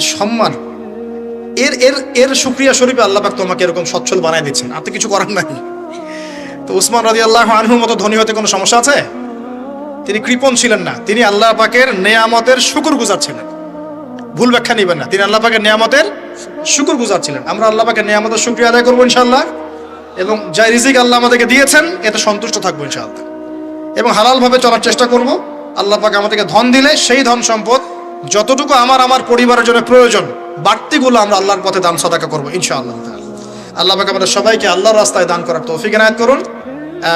সম্মান। এর এর এর সুক্রিয়া স্বরূপে আল্লাহ পাক তোমাকে এরকম সচ্ছল বানায় দিচ্ছেন। তো কিছু করার নাই। তো উসমান রাজি আল্লাহ আনহুর মতো ধনী হতে কোনো সমস্যা আছে? তিনি কৃপণ ছিলেন না। তিনি আল্লাহ পাকের নেয়ামতের শুকুর গুজার ছিলেন। ভুল ব্যাখ্যা নেবেন না। তিনি আল্লাহ পাকের নেয়ামতের শুকুর গুজার ছিলেন। আমরা আল্লাহ পাকের নিয়ামতের শুক্রিয়া আদায় করব ইনশাল্লাহ এবং যা রিজিক আল্লাহ আমাদেরকে দিয়েছেন, এতে সন্তুষ্ট থাকব ইনশাআল্লাহ। এবং হালালভাবে চলার চেষ্টা করব। আল্লাহ পাক আমাদেরকে ধন দিলে সেই ধন সম্পদ যতটুকু আমার আমার পরিবারের জন্য প্রয়োজন, বাড়তিগুলো আমরা আল্লাহর পথে দান সদাকা করব, ইনশাআল্লাহ। আল্লাহ পাক আমাদের সবাইকে আল্লাহর রাস্তায় দান করার তৌফিক এনায়েত করুন।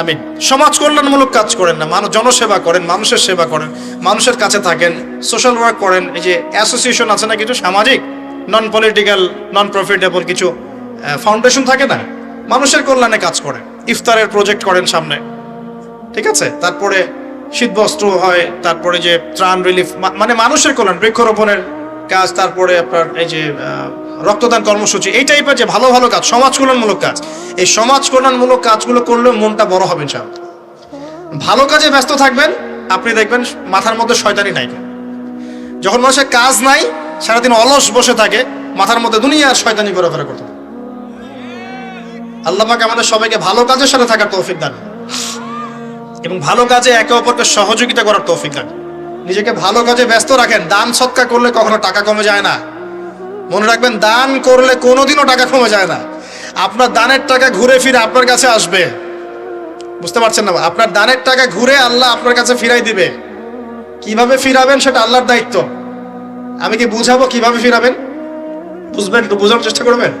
আমিন। সমাজ কল্যাণমূলক কাজ করেন না, মানুষ জনসেবা করেন, মানুষের সেবা করেন, মানুষের কাছে থাকেন, সোশ্যাল ওয়ার্ক করেন, এই যে অ্যাসোসিয়েশন আছে না কিছু, সামাজিক নন পলিটিক্যাল নন প্রফিটেবল কিছু ফাউন্ডেশন থাকে না, মানুষের কল্যাণে কাজ করেন, ইফতারের প্রজেক্ট করেন সামনে। ঠিক আছে? তারপরে শীতবস্ত্র হয়, তারপরে যে ত্রাণ রিলিফ মানে মানুষের কল্যাণ, বৃক্ষরোপণের কাজ, তারপরে আপনার এই যে রক্তদান কর্মসূচি, এই টাইপের যে ভালো ভালো কাজ, সমাজ কল্যাণমূলক কাজ, এই সমাজ কল্যাণমূলক কাজগুলো করলে মনটা বড় হবে ইনশাআল্লাহ। ভালো কাজে ব্যস্ত থাকবেন, আপনি দেখবেন মাথার মধ্যে শয়তানি নাই। যখন মানুষের কাজ নাই, সারাদিন অলস বসে থাকে, মাথার মধ্যে দুনিয়ার শয়তানি ঘোরাফেরা করতে। আল্লাহ পাক আমাদের সবাইকে ভালো কাজের সাথে থাকার তৌফিক দান এবং ভালো কাজে একে অপরকে সহযোগিতা করার তৌফিক দান। নিজেকে ভালো কাজে ব্যস্ত রাখেন, দান সৎকার করলে কখনো টাকা কমে যায় না। মনে রাখবেন, দান করলে কোনোদিনও টাকা কমে যায় না। আপনার দানের টাকা ঘুরে ফিরে আপনার কাছে আসবে। বুঝতে পারছেন না? আপনার দানের টাকা ঘুরে আল্লাহ আপনার কাছে ফিরাই দিবে। কীভাবে ফিরাবেন সেটা আল্লাহর দায়িত্ব। আমি কি বুঝাবো কীভাবে ফিরাবেন? বুঝবেন, একটু বোঝানোর চেষ্টা করবেন?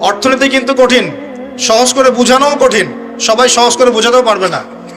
অর্থনীতি কিন্তু কঠিন, সহজ করে বোঝানোও কঠিন। সবাই সহজ করে বোঝাতেও পারবে না।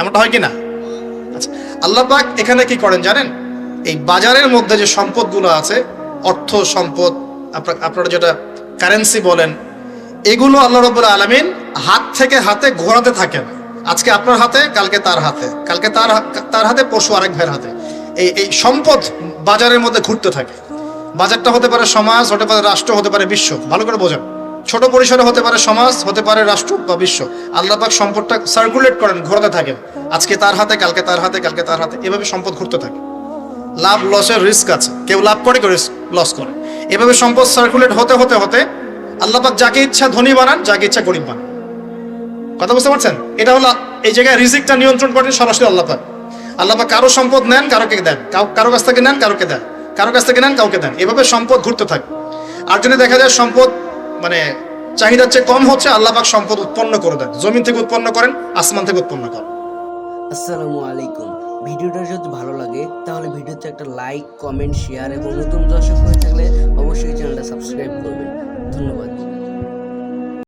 এমনটা হয় কি না আচ্ছা আল্লাহ পাক এখানে কি করেন জানেন? এই বাজারের মধ্যে যে সম্পদগুলো আছে, অর্থ সম্পদ আপনার যেটা কারেন্সি বলেন, এগুলো আল্লাহ রব্বুল আলমিন হাত থেকে হাতে ঘোরাতে থাকেন। আজকে আপনার হাতে, কালকে তার হাতে। কালকে তার তার হাতে পশু আরেক ভাইয়ের হাতে। এই এই সম্পদ বাজারের মধ্যে ঘুরতে থাকে। বাজারটা হতে পারে সমাজ, হতে পারে রাষ্ট্র, হতে পারে বিশ্ব। ভালো করে বোঝেন। ছোট পরিসরে হতে পারে সমাজ, হতে পারে রাষ্ট্র বা বিশ্ব। আল্লাহ পাক সম্পদটা সার্কুলেট করেন, ঘোরাতে থাকেন। আজকে তার হাতে, কালকে তার হাতে, কালকে তার হাতে। এভাবে সম্পদ ঘুরতে থাকে। লাভ, লসের রিস্ক আছে। কেউ লাভ করে, কেউ লস করে। এভাবে সম্পদ সার্কুলেট হতে হতে হতে আল্লাহ পাক যাকে ইচ্ছা ধনী বানান, যাকে ইচ্ছা গরিব বানান। কথা বুঝতে পারছেন? এটা হলো এই জায়গায় রিজিকটা নিয়ন্ত্রণ করেন সরাসরি আল্লাহ পাক। আল্লাহ পাক কারও সম্পদ নেন, কারোকে দেন। কারও কাছ থেকে নেন, কারোকে দেন। কারও কাছ থেকে নেন, কাউকে দেন। এভাবে সম্পদ ঘুরতে থাকে। আর যদি দেখা যায় সম্পদ মানে চাহিদার চেয়ে কম হচ্ছে, আল্লাহ পাক সম্পদ উৎপন্ন করে দেন। জমিন থেকে উৎপন্ন করেন, আসমান থেকে উৎপন্ন করেন। আসসালামু আলাইকুম। ভিডিওটা যদি ভালো লাগে, তাহলে ভিডিওতে একটা লাইক, কমেন্ট, শেয়ার এবং নতুন দর্শক হয়ে থাকলে অবশ্যই চ্যানেলটা সাবস্ক্রাইব করবেন। ধন্যবাদ।